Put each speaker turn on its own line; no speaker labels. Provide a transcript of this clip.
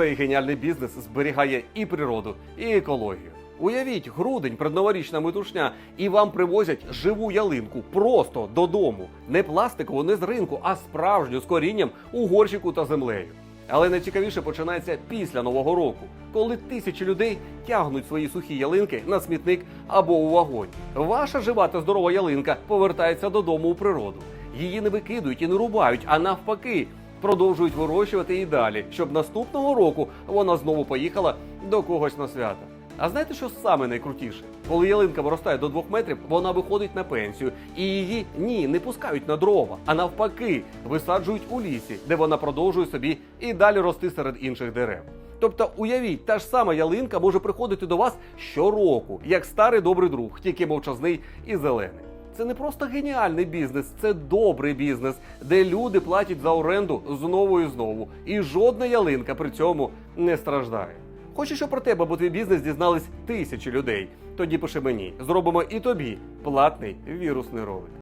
Цей геніальний бізнес зберігає і природу, і екологію. Уявіть, грудень, предноворічна метушня, і вам привозять живу ялинку просто додому. Не пластикову, не з ринку, а справжню з корінням у горщику та землею. Але найцікавіше починається після нового року, коли тисячі людей тягнуть свої сухі ялинки на смітник або у вогонь. Ваша жива та здорова ялинка повертається додому у природу. Її не викидують і не рубають, а навпаки, продовжують вирощувати і далі, щоб наступного року вона знову поїхала до когось на свята. А знаєте, що саме найкрутіше? Коли ялинка виростає до двох метрів, вона виходить на пенсію, і її ні, не пускають на дрова, а навпаки, висаджують у лісі, де вона продовжує собі і далі рости серед інших дерев. Тобто, уявіть, та ж сама ялинка може приходити до вас щороку, як старий добрий друг, тільки мовчазний і зелений. Це не просто геніальний бізнес, це добрий бізнес, де люди платять за оренду знову і знову, і жодна ялинка при цьому не страждає. Хочу, щоб про тебе або твій бізнес дізнались тисячі людей. Тоді пиши мені, зробимо і тобі платний вірусний ролик.